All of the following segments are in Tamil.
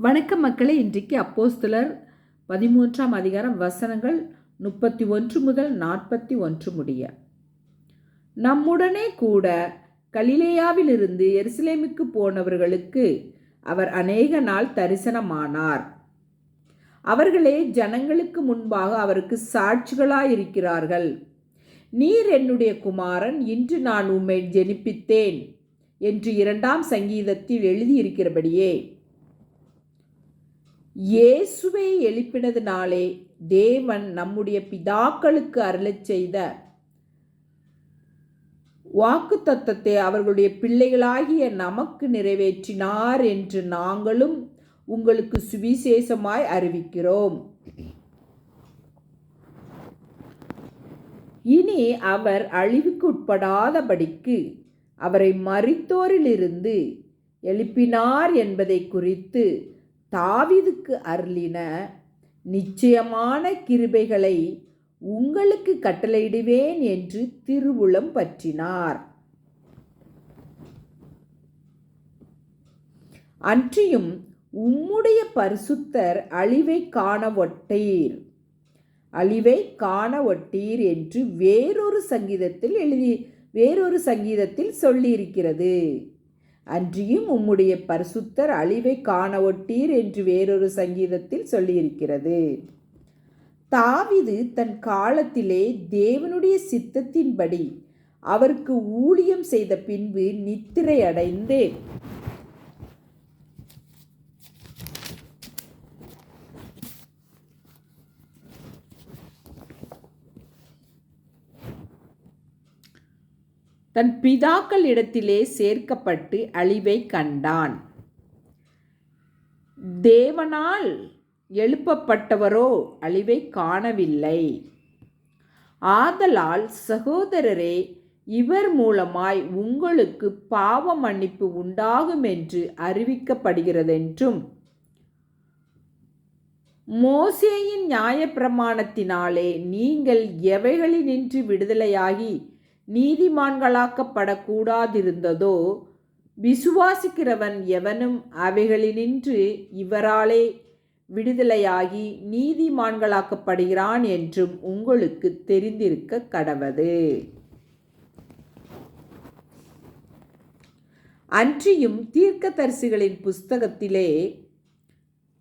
வணக்கம் மக்களே இன்றைக்கு அப்போஸ்தலர் பதிமூன்றாம் அதிகாரம் வசனங்கள் முப்பத்தி ஒன்று முதல் நாற்பத்தி ஒன்று முடிய. நம்முடனே கூட கலிலேயாவிலிருந்து எருசலேமுக்கு போனவர்களுக்கு அவர் அநேக நாள் தரிசனமானார். அவர்களே ஜனங்களுக்கு முன்பாக அவருக்கு சாட்சிகளாயிருக்கிறார்கள். நீர் என்னுடைய குமாரன் இன்று நான் உம்மை ஜெனிப்பித்தேன் என்று இரண்டாம் சங்கீதத்தில் எழுதியிருக்கிறபடியே இயேசுவை எழுப்பினதினாலே தேவன் நம்முடைய பிதாக்களுக்கு அருளச் செய்த வாக்கு தத்தத்தை அவர்களுடைய பிள்ளைகளாகிய நமக்கு நிறைவேற்றினார் என்று நாங்களும் உங்களுக்கு சுவிசேஷமாய் அறிவிக்கிறோம். இனி அவர் அழிவுக்கு உட்படாதபடிக்கு அவரை மறித்தோரிலிருந்து எழுப்பினார் என்பதை குறித்து தாவிதுக்கு அருளின நிச்சயமான கிருபைகளை உங்களுக்கு கட்டளையிடுவேன் என்று திருவுளம் பற்றினார். அன்றியும் உம்முடைய பரிசுத்தர் அழிவை காண ஒட்டீர் அழிவை காண ஒட்டீர் என்று வேறொரு சங்கீதத்தில் எழுதி வேறொரு சங்கீதத்தில் சொல்லியிருக்கிறது. அன்றியும் உம்முடைய பரிசுத்தர் அழிவை காண ஒட்டீர் என்று வேறொரு சங்கீதத்தில் சொல்லியிருக்கிறது. தாவிது தன் காலத்திலே தேவனுடைய சித்தத்தின்படி அவருக்கு ஊழியம் செய்த பின்பு நித்திரை அடைந்து தன் பிதாக்கள் இடத்திலே சேர்க்கப்பட்டு அழிவை கண்டான். தேவனால் எழுப்பப்பட்டவரோ அழிவை காணவில்லை. ஆதலால் சகோதரரே இவர் மூலமாய் உங்களுக்கு பாவ மன்னிப்பு உண்டாகும் என்று அறிவிக்கப்படுகிறதென்றும் மோசேயின் நியாயப்பிரமாணத்தினாலே நீங்கள் எவைகளினின்று விடுதலையாகி நீதிமான்களாக்கப்படக்கூடாதிருந்ததோ விசுவாசிக்கிறவன் எவனும் அவைகளினின்று இவராலே விடுதலையாகி நீதிமான்களாக்கப்படுகிறான் என்றும் உங்களுக்கு தெரிந்திருக்க கடவது அன்றியும் தீர்க்கதரிசிகளின் புஸ்தகத்திலே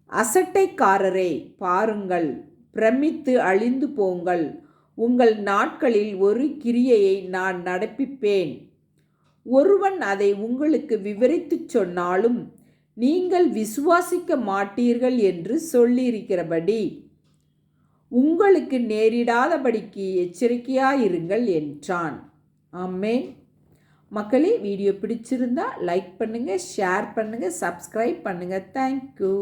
அசட்டைக்காரரே பாருங்கள் பிரமித்து அழிந்து போங்கள் உங்கள் நாட்களில் ஒரு கிரியையை நான் நடப்பிப்பேன். ஒருவன் அதை உங்களுக்கு விவரித்துச் சொன்னாலும் நீங்கள் விசுவாசிக்க மாட்டீர்கள் என்று சொல்லியிருக்கிறபடி உங்களுக்கு நேரிடாதபடிக்கு எச்சரிக்கையாயிருங்கள் என்றான். அம்மே மக்களே வீடியோ பிடிச்சிருந்தா லைக் பண்ணுங்கள் ஷேர் பண்ணுங்கள் சப்ஸ்கிரைப் பண்ணுங்கள் தேங்க்யூ